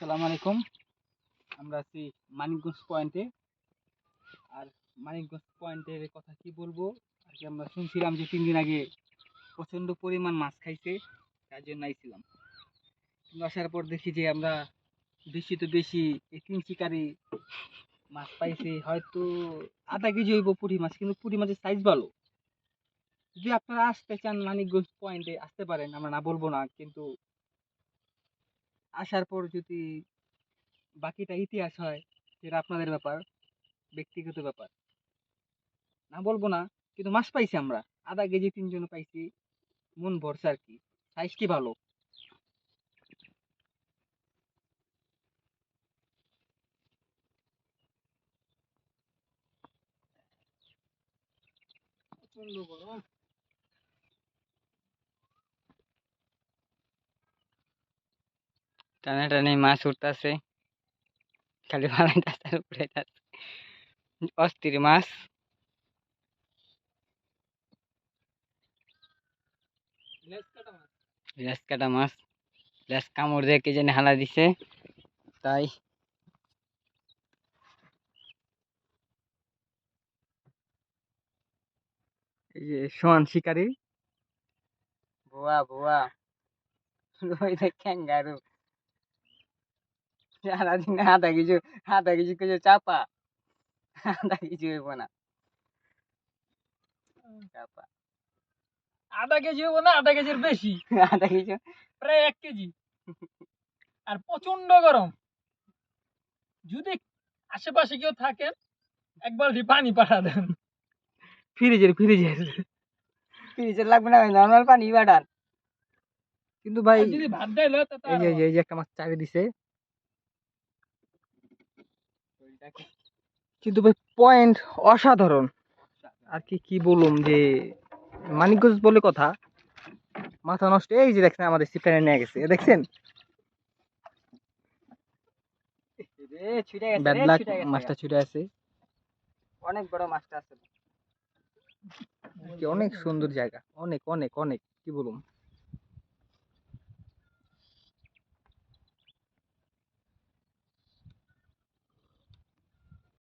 আসসালামু আলাইকুম। আমরা আছি মানিকগঞ্জ পয়েন্টে আর মানিকগঞ্জ পয়েন্টের কথা কি বলব? আর কি আমরা শুনছিলাম যে তিন দিন আগে প্রচণ্ড পরিমাণ মাছ খাইছে, তার জন্য আইছিলাম। আসার পর দেখি যে আমরা বেশি তো বেশি এই তিন শিকারি মাছ পাইছি, হয়তো আধা কেজি হইব পুঁটি মাছ, কিন্তু পুঁটি মাছের সাইজ ভালো। যদি আপনারা আসতে চান মানিকগঞ্জ পয়েন্টে আসতে পারেন, আমরা না বলব না, কিন্তু আসার পর যদি বাকিটা ইতিহাস হয় সেটা আপনাদের ব্যাপার, ব্যক্তিগত ব্যাপার। না বলব না, কিন্তু মাছ পাইছি আমরা। আধা কেজি তিনজন পাইছি, মন ভরসা আর কি। সাইজ কি ভালো? প্রচণ্ড গরম। টানা টানি মাছ উঠতেছে। খালি ভাড়াইতেছে আর উঠাইতেছে অস্থির মাছ। লেস কাটা মাছ। লেস কামড় দিয়ে কে হালা দিছে। তাই। এই শিকারি। ভুয়া ভুয়া ক্যাঙ্গারু। সারাদিন আধা কিছু আধা কিছু কিছু চাপা আধা কিছু হইব না চাপা আধা কেজি হব না আধা কেজির বেশি আধা কিছু প্রায় এক কেজি আর প্রচণ্ড গরম যদি আশেপাশে কেউ থাকেন এক বালতি পানি পাঠা দেন ফ্রিজের ফ্রিজের ফ্রিজের লাগবে না নর্মাল পানি বাটার কিন্তু ভাই যদি ভাত দেয় এই যে একটা মাছ চাবি দিছে কিন্তু ভাই পয়েন্ট অসাধারণ। আর কি কি বলুম যে মানিকগঞ্জ বলে কথা মাথা নষ্ট। এই যে দেখছেন আমাদের সিপ্টারে নিয়ে গেছে। দেখছেন? ব্যাড লাক মাছটা ছুটে আছে। অনেক বড় মাছটা আছে। কি অনেক সুন্দর জায়গা। অনেক অনেক অনেক কি বলুম?